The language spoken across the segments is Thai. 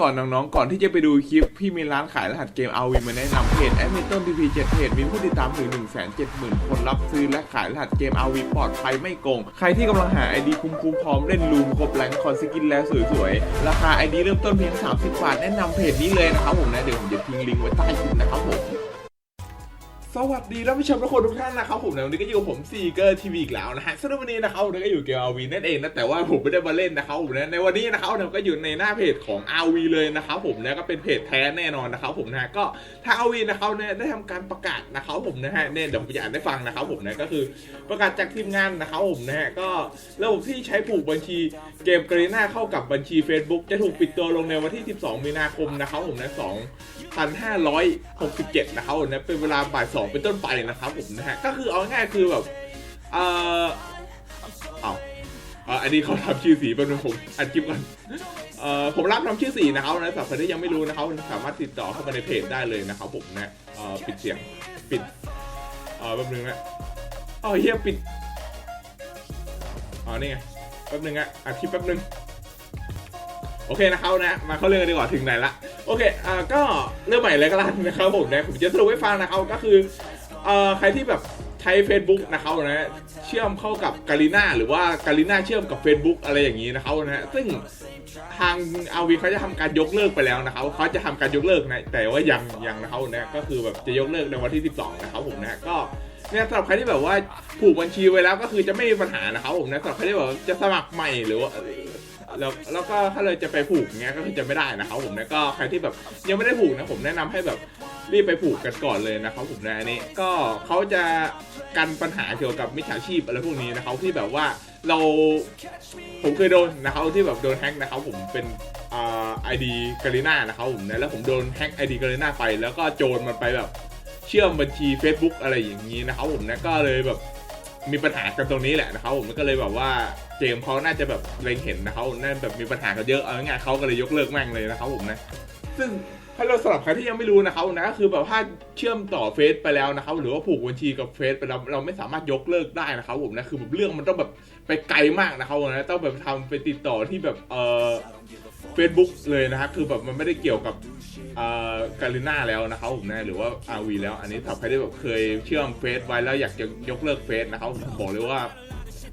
ก่อนน้องๆ ก่อนที่จะไปดูคลิป พี่มีร้านขายรหัสเกมเอาวีมาแนะนำเพจแอดมินต้นทีพีเจ็ดเพจมีผู้ติดตามถึง 1 7 0 0 0 0 คนรับซื้อและขายรหัสเกมเอาวีปลอดภัยไม่โกง ใครที่กำลังหาไอดีคุ้มๆพร้อมเล่นลูมครบแรงคอนสกินแล้วสวยๆ ราคา ID เริ่มต้นเพียง 30 บาท แนะนำเพจนี้เลยนะครับผมนะ เดี๋ยวผมจะทิ้งลิงก์ไว้ใต้คลิปนะครับผม สวัสดีท่านผู้ชมทุกคนทุกท่านนะครับผมในวันนี้ก็อยู่กับผมซีเกอร์ทีวีอีกแล้วนะฮะสำหรับวันนี้นะครับเราก็อยู่เกมอาวีนั่นเองนะแต่ว่าผมไม่ได้มาเล่นนะครับผมนะในวันนี้นะครับเราก็อยู่ในหน้าเพจของ RV เลยนะครับผมนะก็เป็นเพจแท้แน่นอนนะครับผมนะก็ทาง RV นะครับเนี่ยได้ทำการประกาศนะครับผมนะฮะเนี่ยเดี๋ยวผมจะอ่านให้ฟังนะครับผมนะก็คือประกาศจากทีมงานนะครับผมนะฮะก็ระบบที่ใช้ผูกบัญชีเกมกรีน่าเข้ากับบัญชี Facebook จะถูกปิดตัวลงในวันที่ 12 มีนาคมนะครับผมนะ 2,567 นะครับผมนะเป็นเวลาบ่าย2เป็นต้นไปนะครับผมนะฮะก็คือเอาง่ายๆคือแบบเออเอาเอ่ออันนี้เขาทำชื่อสีเป็นผมอัดคลิปก่อนเอ่อผมรับทำชื่อสีนะครับนะสำหรับคนที่ยังไม่รู้นะครับสามารถติดต่อเข้ามาในเพจได้เลยนะครับผมนะเอ่อปิดเสียงปิดเอ่อแป๊บนึงนะอ๋อเฮียปิดอ๋อนี่ไงแป๊บนึงอะอัดคลิปแป๊บนึงโอเคนะครับนะมาเข้าเรื่องกันดีกว่าถึงไหนละ โอเคอ่าก็เรื่องใหม่เลยก็แล้วกันนะครับผมนะผมจะสรุปให้ฟังนะครับก็คือเอ่อใครที่แบบใช้ Facebook นะครับนะเชื่อมเข้ากับกาลิน่าหรือว่ากาลิน่าเชื่อมกับ Facebook อะไรอย่างนี้นะครับนะซึ่งทางอาวีเขาจะทำการยกเลิกไปแล้วนะครับเขาจะทำการยกเลิกนะแต่ว่ายังยังนะครับนะก็คือแบบจะยกเลิกในวันที่ 12 นะครับผมนะก็ เนี่ยสำหรับใครที่แบบว่าผูกบัญชีไว้แล้วก็คือจะไม่มีปัญหานะครับผมนะสำหรับใครที่แบบจะสมัครใหม่หรือว่าแล้วแล้วก็ถ้าเลยจะไปผูกเงี้ยก็คือจะไม่ได้นะครับผมนะก็ใครที่แบบยังไม่ได้ผูกนะผมแนะนำให้แบบรีบไปผูกกันก่อนเลยนะครับผมนะอันนี้ก็เขาจะกันปัญหาเกี่ยวกับมิจฉาชีพอะไรพวกนี้นะครับที่แบบว่าเราผมเคยโดนนะครับที่แบบโดนแฮ็กนะครับผมเป็นอ่าไอดีกาลิน่านะครับผมนะแล้วผมโดนแฮ็กไอดีกาลิน่าไปแล้วก็โจรมันไปแบบ เชื่อมบัญชี Facebook อะไรอย่างนี้นะครับผมนะก็เลยแบบมีปัญหากันตรงนี้แหละนะครับผมก็เลยแบบว่าเจมเขาน่าจะแบบเล็งเห็นนะครับน่าแบบมีปัญหากันเยอะเอาง่ายเขาก็เลยยกเลิกแม่งเลยนะครับผมนะ ซึ่ง ถ้าเราสำหรับใครที่ยังไม่รู้นะครับนะก็คือแบบถ้าเชื่อมต่อเฟซไปแล้วนะครับ หรือว่าผูกบัญชีกับเฟซไปแล้วเราไม่สามารถยกเลิกได้นะครับผมนะคือแบบเรื่องมันต้องแบบไปไกลมากนะครับนะต้องแบบทำไปติดต่อที่แบบเอ่อเฟซบุ๊กเลยนะครับคือแบบมันไม่ได้เกี่ยวกับอ่ากาลิน่าแล้วนะครับผมนะหรือว่าอาวีแล้ว อันนี้ถ้าใครที่แบบเคยเชื่อมเฟซไว้แล้วอยากจะยกเลิกเฟซนะครับผมบอกเลยว่า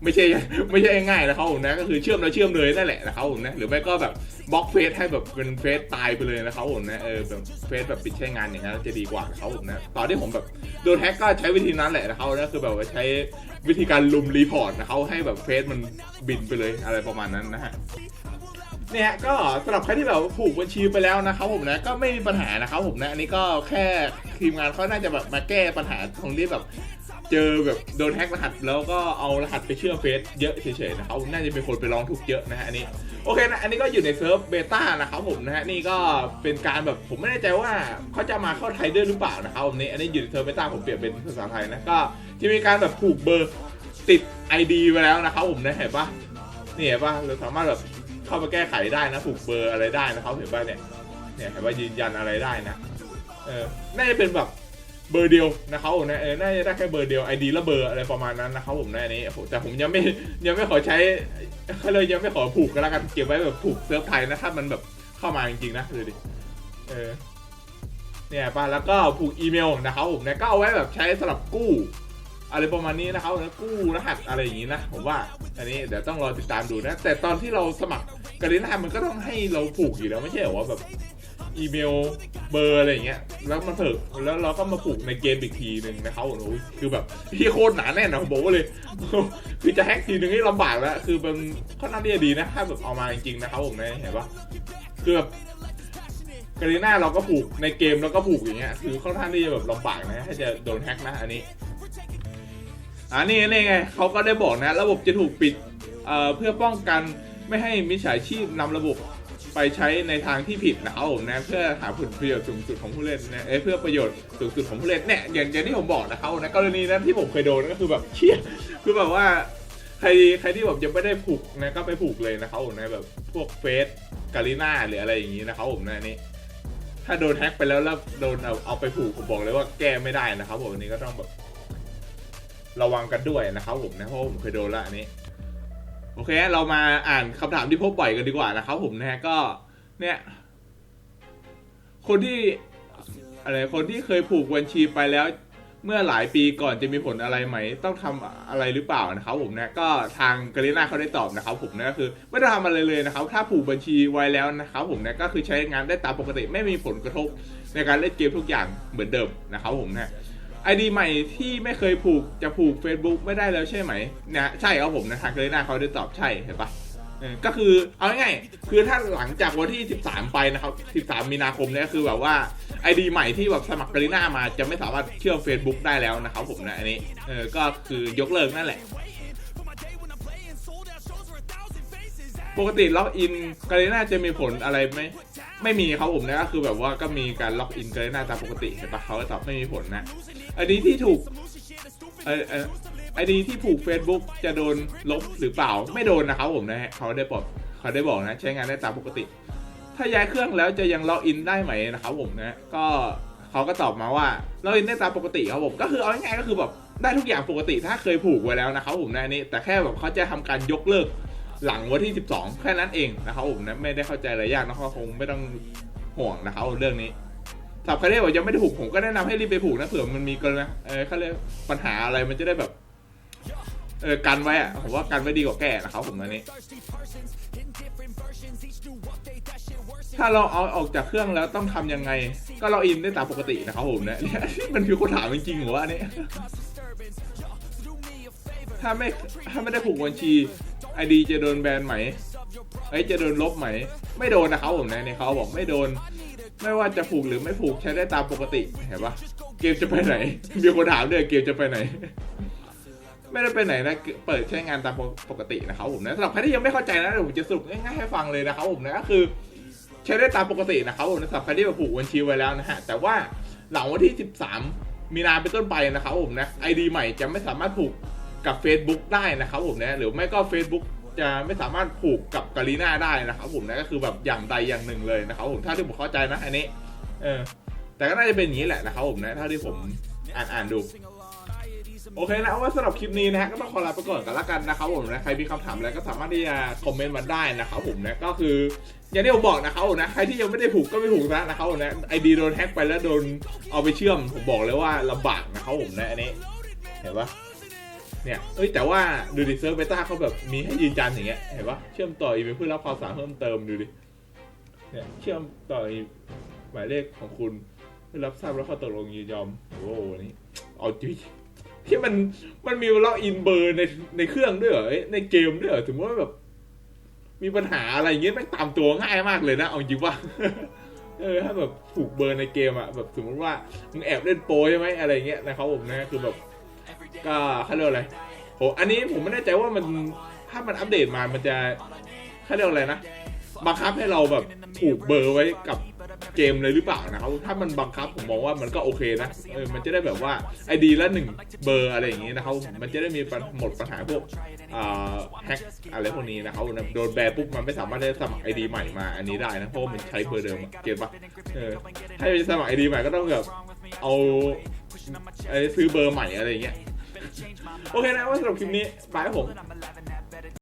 ไม่ใช่ไม่ใช่ง่ายนะครับผมนะก็คือเชื่อมแล้วเชื่อมเลยนั่นแหละนะครับผมนะหรือไม่ก็แบบบล็อกเฟซให้แบบเป็นเฟซตายไปเลยนะครับผมนะเออแบบเฟซแบบปิดใช้งานอย่างนั้นจะดีกว่านะครับผมนะตอนที่ผมแบบโดนแฮกก็ใช้วิธีนั้นแหละนะครับนะคือแบบว่าใช้วิธีการลุมรีพอร์ตนะครับให้แบบเฟซมันบินไปเลยอะไรประมาณนั้นนะฮะเนี่ยก็สำหรับใครที่แบบผูกบัญชีไปแล้วนะครับผมนะก็ไม่มีปัญหานะครับผมนะอันนี้ก็แค่ทีมงานเขาน่าจะแบบมาแก้ปัญหาตรงที่แบบ เจอแบบโดนแฮ็กรหัสแล้วก็เอารหัสไปเชื่อเฟซเยอะเฉยๆนะครับน่าจะเป็นคนไปร้องทุกเยอะนะฮะอันนี้โอเคนะอันนี้ก็อยู่ในเซิร์ฟเบต้านะครับผมนะฮะนี่ก็เป็นการแบบผมไม่แน่ใจว่าเขาจะมาเข้าไทยด้วยหรือเปล่านะครับอันนี้อันนี้อยู่ในเซิร์ฟเบต้าผมเปลี่ยนเป็นภาษาไทยนะก็จะมีการแบบผูกเบอร์ติด ID ไว้แล้วนะครับผมนะเห็นปะนี่เห็นปะเราสามารถแบบเข้ามาแก้ไขได้นะผูกเบอร์อะไรได้นะครับเห็นป่ะเนี่ยเนี่ยเห็นว่ายืนยันอะไรได้นะเออน่าจะเป็นแบบ เบอร์เดียวนะครับผมนะเออน่าจะได้แค่เบอร์เดียวไอดีและเบอร์อะไรประมาณนั้นนะครับผมนะอันนี้แต่ผมยังไม่ยังไม่ขอใช้เขาเลยยังไม่ขอผูกกันแล้วกันเก็บไว้แบบผูกเซิร์ฟไทยนะถ้ามันแบบเข้ามาจริงๆนะดูดิเออเนี่ยป่ะแล้วก็ผูกอีเมลนะครับผมนะก็เอาไว้แบบใช้สำหรับกู้อะไรประมาณนี้นะครับนะกู้รหัสอะไรอย่างนี้นะผมว่าอันนี้เดี๋ยวต้องรอติดตามดูนะ แต่ตอนที่เราสมัครกาลิน่ามันก็ต้องให้เราผูกอยู่แล้วไม่ใช่หรอว่าแบบ อีเมลเบอร์อะไรอย่างเงี้ยแล้วมันเถิกแล้วเราก็มาผูกในเกมอีกทีหนึ่งนะครับโอ้โหคือแบบพี่โคตรหนาแน่นนะผมบอกว่าเลย คือจะแฮกทีหนึ่งนี่ลำบากแล้วคือมันค่อนข้างที่จะดีนะถ้าแบบเอามาจริงๆนะครับผมนะเห็นปะคือแบบกาลิน่าเราก็ผูกในเกมเราก็ผูกอย่างเงี้ยคือค่อนข้างที่จะแบบลำบากนะถ้าจะโดนแฮกนะอันนี้อ่านี่นี่ไงเขาก็ได้บอกนะ ระบบจะถูกปิดเเพื่อป้องกันไม่ให้มิจฉาชีพนำระบบ ไปใช้ในทางที่ผิดนะครับผมนะเพื่อหาผลประโยชน์สูงสุดของผู้เล่นนะเอ้ยเพื่อประโยชน์สูงสุดของผู้เล่นเนี่ยอย่างอย่างที่ผมบอกนะครับนะกรณีนั้นที่ผมเคยโดนก็คือแบบเชี่ยคือแบบว่าใครใครที่แบบยังไม่ได้ผูกนะก็ไปผูกเลยนะครับผมนะแบบพวกเฟสกาลิน่าหรืออะไรอย่างนี้นะครับผมนะนี้ถ้าโดนแฮ็กไปแล้วแล้วโดนเอาเอาไปผูกผมบอกเลยว่าแก้ไม่ได้นะครับผมอันนี้ก็ต้องแบบ ระวังกันด้วยนะครับผมนะเพราะผมเคยโดนละอันนี้ โอเค เรามาอ่านคำถามที่พบบ่อยกันดีกว่านะครับผมนะฮะก็ เนี่ย คนที่อะไรคนที่เคยผูกบัญชีไปแล้ว เมื่อหลายปีก่อนจะมีผลอะไรไหม ต้องทำอะไรหรือเปล่านะครับผมนะก็ทางกาลิน่าเขาได้ตอบนะครับ ผมนะก็คือ ไม่ต้องทำอะไรเลยนะครับ ถ้าผูกบัญชีไว้แล้วนะครับ ผมนะก็คือใช้งานได้ตามปกติไม่มีผลกระทบในการเล่นเกมทุกอย่างเหมือนเดิมนะครับผมนะ ไอดีใหม่ที่ไม่เคยผูกจะผูก Facebook ไม่ได้แล้วใช่ไหมนะใช่ครับผมนะทางกรน่าเขาได้ตอบใช่เห็นปะก็คือเอาง่ายๆคือถ้าหลังจากวันที่ 13 ไปนะครับ 13 มีนาคมเนี่ยคือแบบว่าไอดีใหม่ที่แบบสมัครกรีน่ามาจะไม่สามารถเชื่อม Facebook ได้แล้วนะครับผมนะอันนี้เออก็คือยกเลิกนั่นแหละ ปกติล็อกอินกาลิน่าจะมีผลอะไรไหมไม่มีครับผมนะก็คือแบบว่าก็มีการล็อกอินกาลิน่าตามปกติเห็นปะเขาก็ตอบไม่มีผลนะอันนี้ที่ถูกเออเออไอดีที่ผูก Facebook จะโดนลบหรือเปล่าไม่โดนนะครับผมนะฮะเขาได้บอกเขาได้บอกนะใช้งานได้ตามปกติ ถ้าย้ายเครื่องแล้วจะยังล็อกอินได้ไหมนะครับผมนะก็เขาก็ตอบมาว่าล็อกอินได้ตามปกติครับผมก็คือเอาง่ายๆก็คือแบบได้ทุกอย่างปกติถ้าเคยผูกไว้แล้วนะครับผมนะนี้แต่แค่แบบเขาจะทำการยกเลิก หลังวันที่ 12 แค่นั้นเองนะครับผมนะไม่ได้เข้าใจอะไรยากนะครับคงไม่ต้องห่วงนะครับเรื่องนี้สำหรับใครที่บอกยังไม่ได้ผูกผมก็แนะนำให้รีบไปผูกนะเผื่อมันมีกรณีเออเขาเรียกปัญหาอะไรมันจะได้แบบเออกันไว้อะผมว่ากันไว้ดีกว่าแก้นะครับผมอันนี้ ถ้าเราเอาออกจากเครื่องแล้วต้องทำยังไง ก็เราอินได้ตามปกตินะครับผมนะเนี่มันคือคนถามจริงๆเหรอวะอันนี้ถ้าไม่ถ้าไม่ได้ผูกบัญชี ไอดีจะโดนแบนไหมเอ้ยจะโดนลบไหม ไม่โดนนะครับผมนะเนี่ยเขาบอกไม่โดน ไม่ว่าจะผูกหรือไม่ผูกใช้ได้ตามปกติเห็นปะเกมจะไปไหน มีคนถามด้วยเกมจะไปไหน ไม่ได้ไปไหนนะ เปิดใช้งานตามปกตินะครับผมนะสำหรับใครที่ยังไม่เข้าใจนะเดี๋ยวผมจะสรุปง่ายๆให้ฟังเลยนะครับผมนะก็คือ ใช้ได้ตามปกตินะครับผมนะสำหรับใครที่ผูกบัญชีไว้แล้วนะฮะแต่ว่าหลังวันที่ 13 มีนาเป็นต้นไปนะครับผมนะไอดีใหม่จะไม่สามารถผูก กับ Facebook ได้นะครับผมนะหรือไม่ก็ Facebook จะไม่สามารถผูกกับกาลีน่าได้นะครับผมนะก็คือแบบอย่างใดอย่างหนึ่งเลยนะครับผมถ้าที่ผมเข้าใจนะอันนี้เออแต่ก็น่าจะเป็นอย่างนี้แหละนะครับผมนะเท่าที่ผมอ่านอ่านดูโอเคนะว่าสำหรับคลิปนี้นะฮะก็ต้องขอลาไปก่อนกันละกันนะครับผมนะใครมีคำถามอะไรก็สามารถที่จะคอมเมนต์มาได้นะครับผมนะก็คืออย่างที่ผมบอกนะครับผมนะใครที่ยังไม่ได้ผูกก็ไม่ผูกนะนะครับผมนะไอดีโดนแฮ็กไปแล้วโดนเอาไปเชื่อมผมบอกเลยว่าลำบากนะครับผมนะอันนี้เห็นปะ เนี่ย เอ้ยแต่ว่าดูดิเซิร์ฟเบต้าเขาแบบมีให้ยืนยันอย่างเงี้ย เห็นปะเชื่อมต่ออีเมลเพื่อรับข่าวสารเพิ่มเติมดูดิ เนี่ยเชื่อมต่ออีหมายเลขของคุณเพื่อรับทราบแล้วข้อตกลงยินยอม โอ้โหอันนี้เอาจริงที่มันมันมีล็อกอินเบอร์ในในเครื่องด้วยเหรอในเกมด้วยเหรอถึงว่าแบบ มีปัญหาอะไรอย่างเงี้ยแม่งตามตัวง่ายมากเลยนะ เอาจริงว่าเออถ้าแบบผูกเบอร์ในเกมอะแบบสมมติว่ามึงแอบเล่นโปใช่ไหมอะไรเงี้ยนะครับผมนะคือแบบ ก็เขาเรียกอะไรโหอันนี้ผมไม่แน่ใจว่ามันถ้ามันอัปเดตมามันจะเขาเรียกอะไรนะบังคับให้เราแบบผูกเบอร์ไว้กับเกมเลยหรือเปล่านะครับ ถ้ามันบังคับผมมองว่ามันก็โอเคนะ เออ มันจะได้แบบว่าไอดีละหนึ่งเบอร์อะไรอย่างงี้นะครับ มันจะได้มีหมดปัญหาพวกแฮกอะไรพวกนี้นะครับ โดนแบนปุ๊บมันไม่สามารถได้สมัครไอดีใหม่มาอันนี้ได้นะ เพราะมันใช้เบอร์เดิมเก็ตปะเออ ถ้าจะสมัครไอดีใหม่ก็ต้องแบบเอาไอซื้อเบอร์ใหม่อะไรอย่างเงี้ย โอเคนะว่าสำหรับคลิปนี้บายครับผม